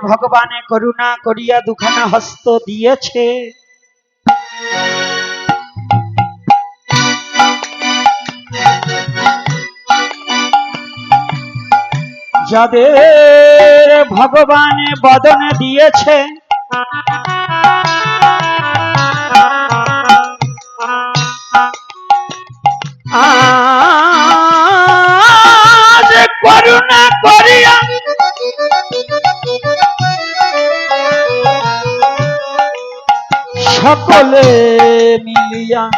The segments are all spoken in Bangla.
ভগবানে করুণা করিয়া দুখানা হস্ত দিয়েছে। যাদের ভগবানে বদনে দিয়েছে সকলে মিলিয়া।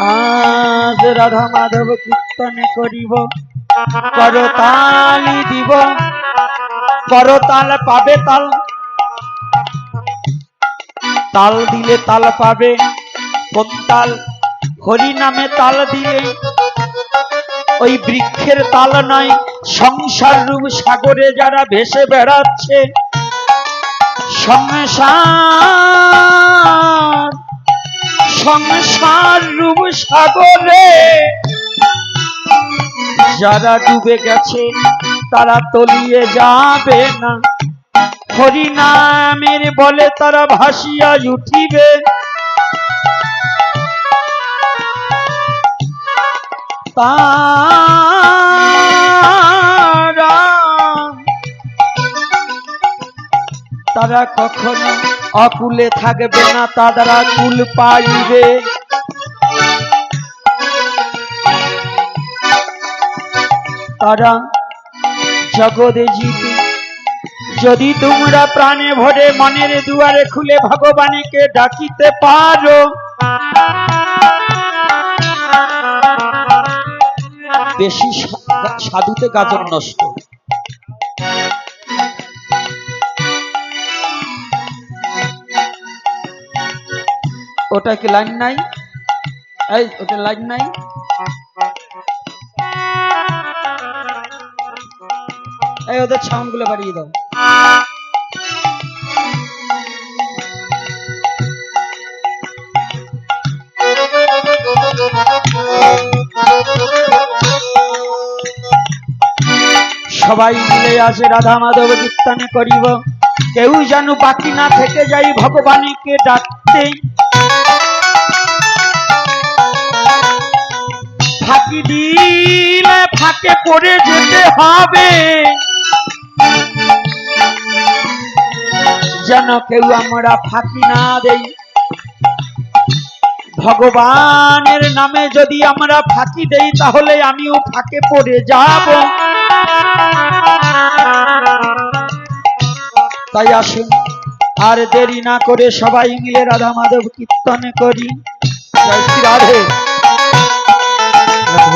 আজ রাধা মাধব কীর্তনে করিব। করতালি দিব। করতাল পাবে তাল। তাল দিলে তাল পাবে। কোন তাল? হরি নামে তাল দিলে। ওই বৃক্ষের তাল নয়, সংসার রূপ সাগরে যারা ভেসে বেড়াচ্ছে। সংসার সংসার রূপ সাগরে। যারা ডুবে গেছে, তারা তলিয়ে যাবে না। হরিনামের বলে তারা ভাসিয়া উঠিবে। তারা তারা কখনো অকুলে থাকবে না, তারা কুল পাইবে। তারা জগতে জিতে যদি তোমরা প্রাণে ভরে মনের দুয়ারে খুলে ভগবানকে ডাকিতে পারো, বেশি সাধুতে গাজন নষ্ট। ওটা কি লাইন নাই। এই, ওটা লাইন নাই। এই, ওদের সাউন্ডগুলো বাড়িয়ে দাও। সবাই মিলে আসে রাধা মাধব কীর্তনে করিব। কেউ যেন বাকি না থেকে যাই ভগবানকে ডাকতে দিলে ফাঁকে পড়ে যেতে হবে। যেন কেউ আমরা ফাঁকি না দেই। ভগবানের নামে যদি আমরা ফাঁকি দেই, তাহলে আমিও ফাঁকে পড়ে যাব। তাই আসুন, আর দেরি না করে সবাই মিলে রাধা মাধব কীর্তনে করি। জয় শ্রী রাধে।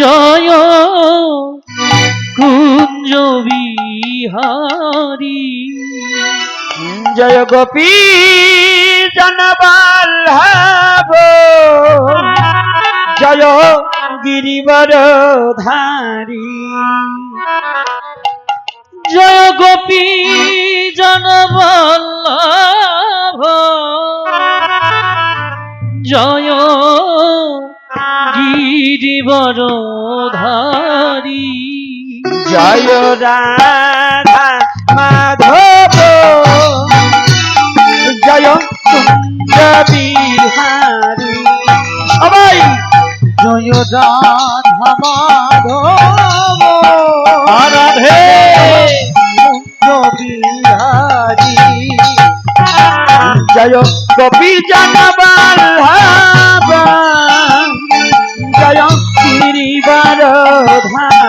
জয় কুঞ্জ বিহারী। জয় গোপী জনবল্লভ জয় গিরিবর ধারী। জয় গোপী জনবল্লভ জয় গিরিবরধারী জয় রাধা মাধব। জয় বিহারী সবাই। জয় রাধা মাধব। রাধে বিহারী জয় গোপী জনবল্লভ জয় গিরিবর ধারী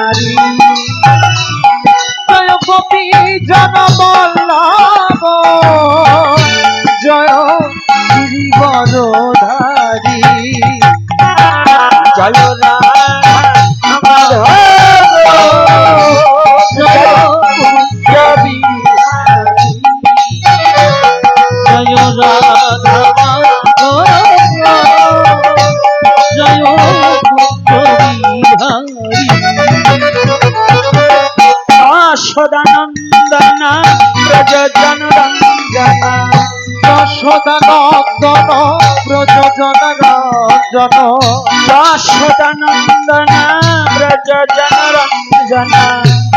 যশোদানন্দন ব্রজ জনরঞ্জন যশোদানন্দন ব্রজ জনরঞ্জন যশোদানন্দন ব্রজ জনরঞ্জন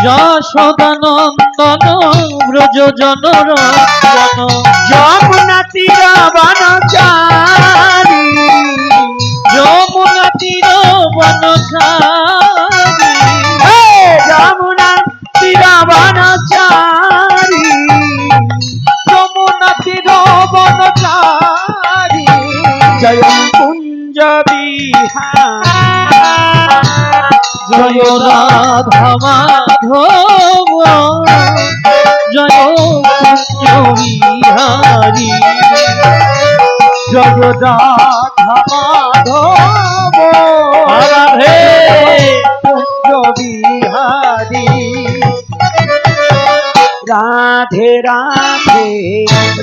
যশোদানন্দন ব্রজ জনরঞ্জন যমুনা তীর বনচারী যমুনা তীর বনচারী জয় রাধা মাধব জয় বিহারী জয় রাধা মাধব রাধে বিহারী রাধে রাধে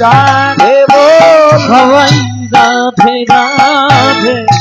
রাধে বল। রাধে রাধে রাধে।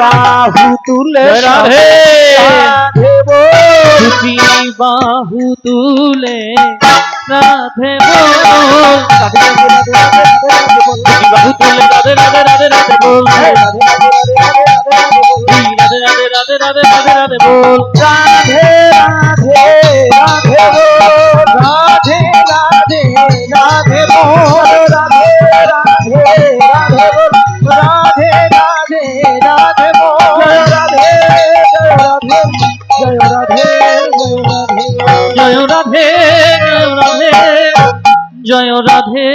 বাহু তুলে রাধে দুটি বাহু তুলে রাধে বাহু তুলে রাধে রাধে রাধে রাধে বল রাধে রাধে রাধে রাধে রাধে রাধে বল রাধে